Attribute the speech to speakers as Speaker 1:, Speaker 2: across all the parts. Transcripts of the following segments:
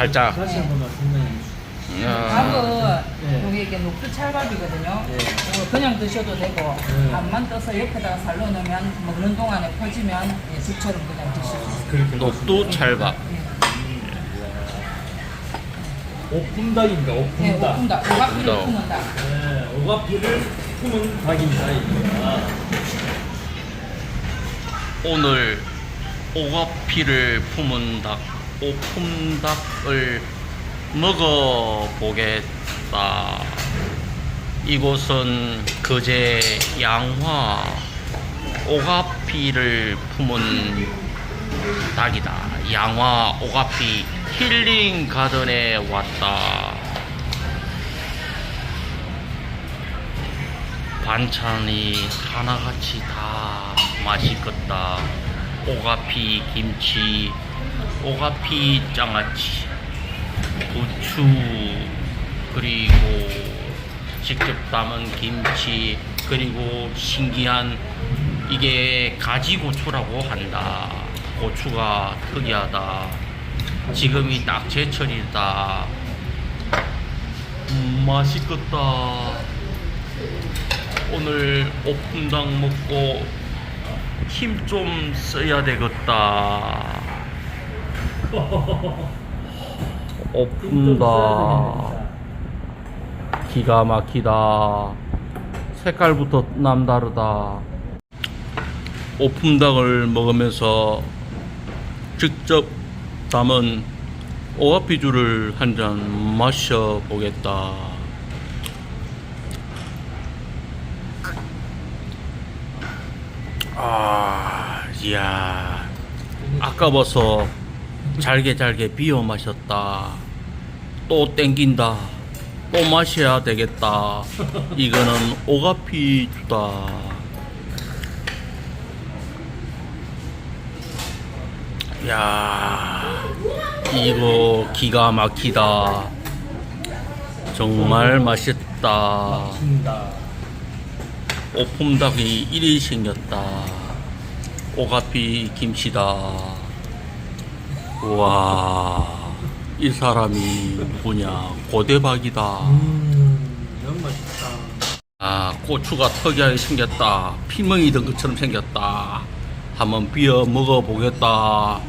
Speaker 1: 살짝.
Speaker 2: 다시 한 번만 설명해 주세요.
Speaker 1: 야,
Speaker 3: 밥은
Speaker 2: 네.
Speaker 3: 여기 이게 녹두 찰밥이거든요.
Speaker 2: 네.
Speaker 3: 이거 그냥 드셔도 되고
Speaker 2: 네.
Speaker 3: 밥만 떠서 옆에다가 살로 넣으면 먹는 동안에 퍼지면 예, 죽처럼 그냥 드실 수 있어요.
Speaker 2: 그렇게
Speaker 1: 녹두 찰밥.
Speaker 2: 오품닭입니다.
Speaker 3: 네,
Speaker 2: 오품닭.
Speaker 3: 오픈다. 오가피를
Speaker 1: 오픈닭.
Speaker 3: 품은다.
Speaker 2: 네, 오가피를 품은 닭입니다.
Speaker 1: 오늘 오가피를 품은 닭, 오품닭을 먹어보겠다. 이곳은 거제 양화 오가피를 품은 닭이다. 양화 오가피 힐링 가든에 왔다. 반찬이 하나같이 다 맛있겠다. 오가피 김치, 오가피 장아찌, 부추, 그리고 직접 담은 김치, 그리고 신기한 이게 가지고추라고 한다. 고추가 특이하다. 지금이 딱 제철이다. 음, 맛있겠다. 오늘 오픈닭 먹고 힘 좀 써야 되겠다. 오픈닭 기가 막히다. 색깔부터 남다르다. 오픈닭을 먹으면서 직접 담은 오아피주를 한 잔 마셔보겠다. 아, 이야. 아까워서 잘게 잘게 비워 마셨다. 또 땡긴다. 또 마셔야 되겠다. 이거는 오가피 주다. 야, 이거 기가 막히다. 정말 맛있다. 오품닭이 이리 생겼다. 오가피 김치다. 우와, 이 사람이 누구냐? 고대박이다.
Speaker 2: 음, 너무 맛있다.
Speaker 1: 아, 고추가 특이하게 생겼다. 피멍이 든 것처럼 생겼다. 한번 비어 먹어보겠다.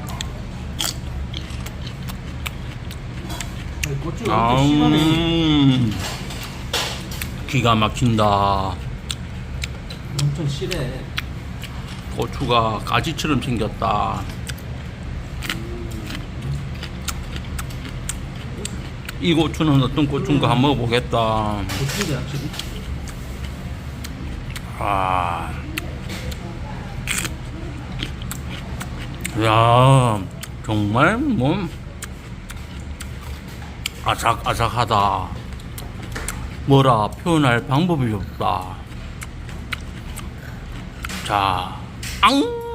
Speaker 2: 고추가
Speaker 1: 아,
Speaker 2: 심하네.
Speaker 1: 음, 기가 막힌다.
Speaker 2: 엄청 실해.
Speaker 1: 고추가 가지처럼 생겼다. 이 고추는 어떤 고추인가 한번 먹어보겠다.
Speaker 2: 고추인데 확실히.
Speaker 1: 아. 야, 정말 뭐 아삭아삭하다. 뭐라 표현할 방법이 없다. 자, 앙!